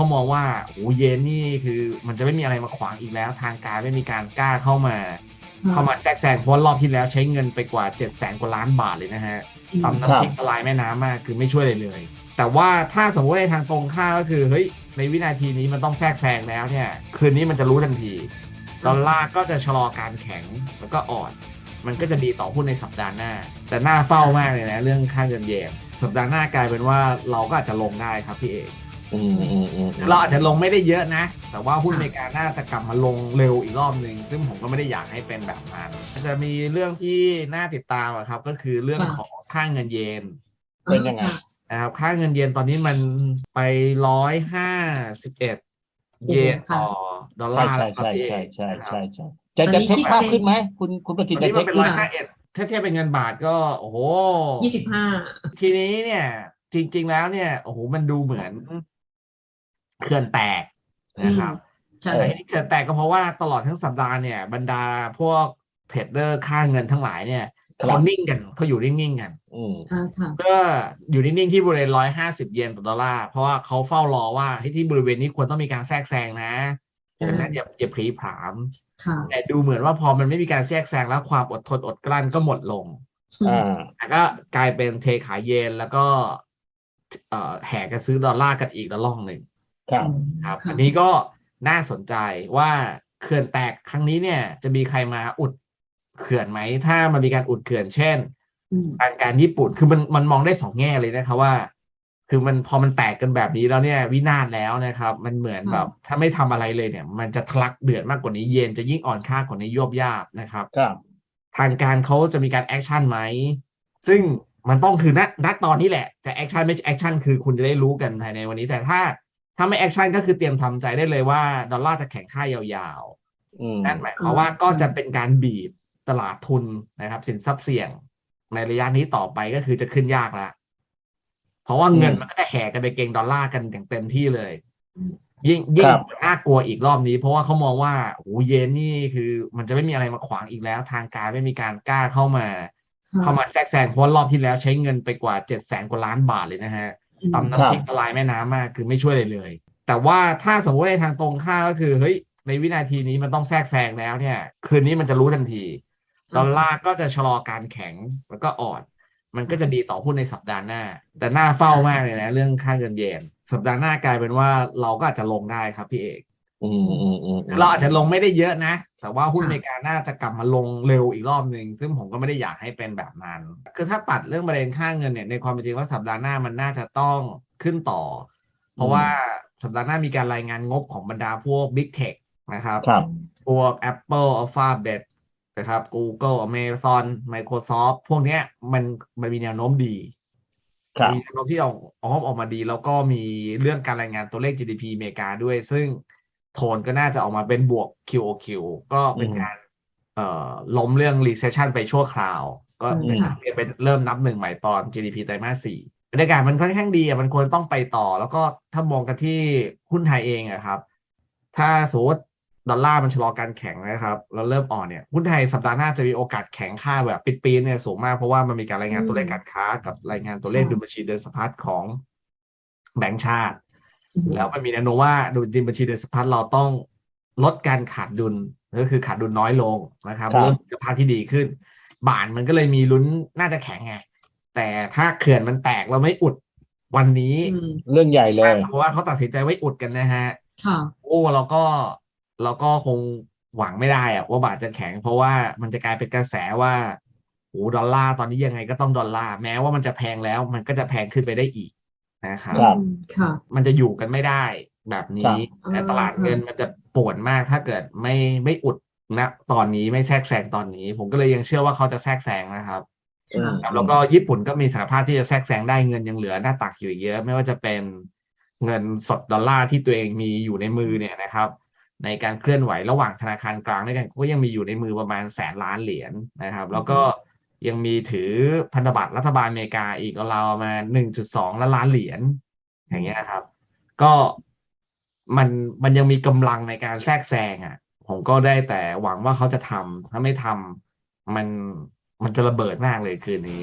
เขามองว่าโอ้เยนนี่คือมันจะไม่มีอะไรมาขวางอีกแล้ว ทางการไม่มีการกล้าเข้ามา เข้ามาแทรกแซงเพราะว่ารอบที่แล้วใช้เงินไปกว่า7 0 0แสนกว่าล้านบาทเลยนะฮะตำน้ำพริกละลายแม่น้ำมากคือไม่ช่วยเลยเลย แต่ว่าถ้าสมมติในทางตรงข้ามก็คือเฮ้ยในวินาทีนี้มันต้องแทรกแซงแล้วเนี่ย คืนนี้มันจะรู้ทันทีดอลลาร์ก็จะชะลอการแข็งแล้วก็อ่อนมันก็จะดีต่อหุ้นในสัปดาห์หน้า แต่หน้าเฝ้ามากเลยนะ เรื่องค่าเงินเยนสัปดาห์หน้ากลายเป็นว่าเราก็อาจจะลงได้ครับพี่เอก อืมอืมอืมเราอาจจะลงไม่ได้เยอะนะ แต่ว่าหุ้นอเมริกาน่าจะกลับมาลงเร็วอีกรอบหนึ่งซึ่งผมก็ไม่ได้อยากให้เป็นแบบนั้นจะมีเรื่องที่น่าติดตามอะครับ ก็คือเรื่องของค่าเงินเยนเป็นยังไง นะครับค่าเงินเยนตอนนี้มันไปร้อยห้าสิบเอ็ดเยนต่อดอลใช่ลาร์ใช่แล้วครับใช่พี่เอใช่กใช่นะครับ ใช่ใช่จะจะเทคภาพขึ้นไหมคุณคุณประตกิอตนจะนี้เทมันคเป็นขึ้ร้นอยห้าเอ็ดถ้าเทียบเป็นเงินบาทก็โอ้โห ยี่สิบห้า ทีนี้เนี่ยจริง ๆ แล้วเนี่ยโอ้โหมันดูเหมือน เขื่อนแตกนะครับใช่แต่ที่เขื่อนแตกก็เพราะว่าตลอดทั้งสัปดาห์เนี่ย บรรดาพวกเทรดเดอร์ค่าเงินทั้งหลายเนี่ยเขานิ่งกันเขาอยู่นิ่งๆกันอืมอ่าค่ะก็อยู่นิ่งๆที่บริเวณร้อยห้าสิบเยนต่อดอลลาร์เพราะว่าเขาเฝ้ารอว่าเฮ้ยที่บริเวณนี้ควรต้องมีการแทรกแซงนะอ่าฉะนั้นอย่าอย่าพลีผลามค่ะแต่ดูเหมือนว่าพอมันไม่มีการแทรกแซงแล้วความอดทนอดกลั้นก็หมดลงอ่าแต่ก็กลายเป็นเทขายเยนแล้วก็เอ่อแห่กันซื้อดอลลาร์กันอีกระลอกหนึ่ง ครับครับค่ะอันนี้ก็น่าสนใจว่าเขื่อนแตกครั้งนี้เนี่ย จะมีใครมาอุดเขื่อนไหม ถ้ามันมีการอุดเขื่อนเช่นอืมทางการญี่ปุ่นคือมันมันมองได้สองแง่เลยนะครับว่า คือมันพอมันแตกกันแบบนี้แล้วเนี่ย วินาศแล้วนะครับ มันเหมือนแบบ ถ้าไม่ทำอะไรเลยเนี่ย มันจะทะลักเดือดมากกว่านี้เย็นจะยิ่งอ่อนค่ากว่านี้ยวบยาบนะครับครับ ทางการเขาจะมีการแอคชั่นไหมซึ่งมันต้องคือณณตอนนี้แหละแต่แอคชั่นไม่ใช่แอคชั่นคือคุณจะได้รู้กันภายในวันนี้แต่ถ้า ถ้าไม่แอคชั่นก็คือเตรียมทำใจได้เลยว่า ดอลลาร์จะแข็งค่ายาวอืมๆนั่นหมายความว่าก็จะเป็นการบีบตลาดทุนนะครับ สินทรัพย์เสี่ยง ในระยะนี้ต่อไปก็คือจะขึ้นยากละเพราะว่าเงินมันก็จะแห่กันไปเก็งดอลลาร์กันอย่างเต็มที่เลย ยิ่งยิ่งน่ากลัวอีกรอบนี้ เพราะว่าเขามองว่าโอ้โหเยนนี่คือมันจะไม่มีอะไรมาขวางอีกแล้ว ทางการไม่มีการกล้าเข้ามา เข้ามาแทรกแซงเพราะว่ารอบที่แล้วใช้เงินไปกว่าเจ็ดแสนกว่าล้านบาทเลยนะฮะ ตำน้ำพริกละลายแม่น้ำมากคือไม่ช่วยเลยเลย แต่ว่าถ้าสมมติในทางตรงข้ามก็คือเฮ้ยในวินาทีนี้มันต้องแทรกแซงแล้วเนี่ย คืนนี้มันจะรู้ทันทีดอลลาร์ก็จะชะลอการแข็งแล้วก็อ่อน มันก็จะดีต่อหุ้นในสัปดาห์หน้า แต่หน้าเฝ้ามากเลยนะ เรื่องค่าเงินเยนสัปดาห์หน้ากลายเป็นว่าเราก็อาจจะลงได้ครับพี่เอก อืมอืมอืมเราอาจจะลงไม่ได้เยอะนะ แต่ว่าหุ้นค่ะอเมริกาน่าจะกลับมาลงเร็วอีกรอบหนึ่งซึ่งผมก็ไม่ได้อยากให้เป็นแบบนั้น คือถ้าตัดเรื่องประเด็นค่าเงินเนี่ยในความเป็นจริงว่าสัปดาห์หน้ามันน่าจะต้องขึ้นต่อ เพราะว่าสัปดาห์หน้ามีการรายงานงบของบรรดาพวก Big Tech นะครับครับพวก Apple Alphabet นะครับ Google Amazon Microsoft พวกเนี้ยมันมันมีแนวโน้มดีครับมีแนวโน้มที่ออกออกออกมาดี แล้วก็มีเรื่องการรายงานตัวเลข GDP อเมริกาด้วย ซึ่ง โทนก็น่าจะออกมาเป็นบวก QOQ ก็เป็นอืมการเอ่อล้มเรื่อง recession ไปชั่วคราว ก็เป็นค่ะเป็นเริ่มนับหนึ่งใหม่ตอน GDP ไตรมาสสี่บรรยากาศมันค่อนข้างดีอะมันควรต้องไปต่อ แล้วก็ถ้ามองกันที่หุ้นไทยเองอะครับ ถ้าสมมติดอลลาร์มันชะลอการแข็งนะครับ แล้วเริ่มอ่อนเนี่ยหุ้นไทยสัปดาห์หน้าจะมีโอกาสแข็งค่าแบบปิดปีนเนี่ยสูงมากเพราะว่ามันมีการรายงานตัวเลขการค้า กับรายงานตัวเลขค่ะดุลบัญชีเดินสะพัดของแบงก์ชาติ แล้วมันมีแนวโน้มว่าดุลบัญชีเดินสะพัดเราต้องลดการขาดดุลก็คือขาดดุลน้อยลงนะครับครับเริ่มสภาพที่ดีขึ้น บาทมันก็เลยมีลุ้นน่าจะแข็งไงแต่ถ้าเขื่อนมันแตกเราไม่อุดวันนี้อืมเรื่องใหญ่เลยเพราะว่าเขาตัดสินใจไว้อุดกันนะฮะค่ะโอ้เราก็เราก็คงหวังไม่ได้อะว่าบาทจะแข็ง เพราะว่ามันจะกลายเป็นกระแสว่าโอ้ดอลลาร์ตอนนี้ยังไงก็ต้องดอลลาร์แม้ว่ามันจะแพงแล้ว มันก็จะแพงขึ้นไปได้อีก นะครับครับอืมค่ะ มันจะอยู่กันไม่ได้แบบนี้ครับแต่ตลาดอ่าเงินมันจะปวดมากถ้าเกิดไม่ไม่อุดนะตอนนี้ไม่แทรกแซงตอนนี้ ผมก็เลยยังเชื่อว่าเขาจะแทรกแซงนะครับอืม ครับแล้วก็ญี่ปุ่นก็มีศักยภาพที่จะแทรกแซงได้เงินยังเหลือหน้าตักอยู่อีกเยอะ ไม่ว่าจะเป็นเงินสดดอลลาร์ที่ตัวเองมีอยู่ในมือเนี่ยนะครับ ในการเคลื่อนไหวระหว่างธนาคารกลางด้วยกันก็ยังมีอยู่ในมือประมาณแสนล้านเหรียญนะครับ แล้วก็ ยังมีถือพันธบัตรรัฐบาลอเมริกาอีกราประมาหนึ่งจุดสองล้านล้านเหรียญอย่างเงี้ยครับ ก็มันมันยังมีกำลังในการแทรกแซงอะ ผมก็ได้แต่หวังว่าเขาจะทำถ้าไม่ทำมันมันจะระเบิดมากเลยคืนนี้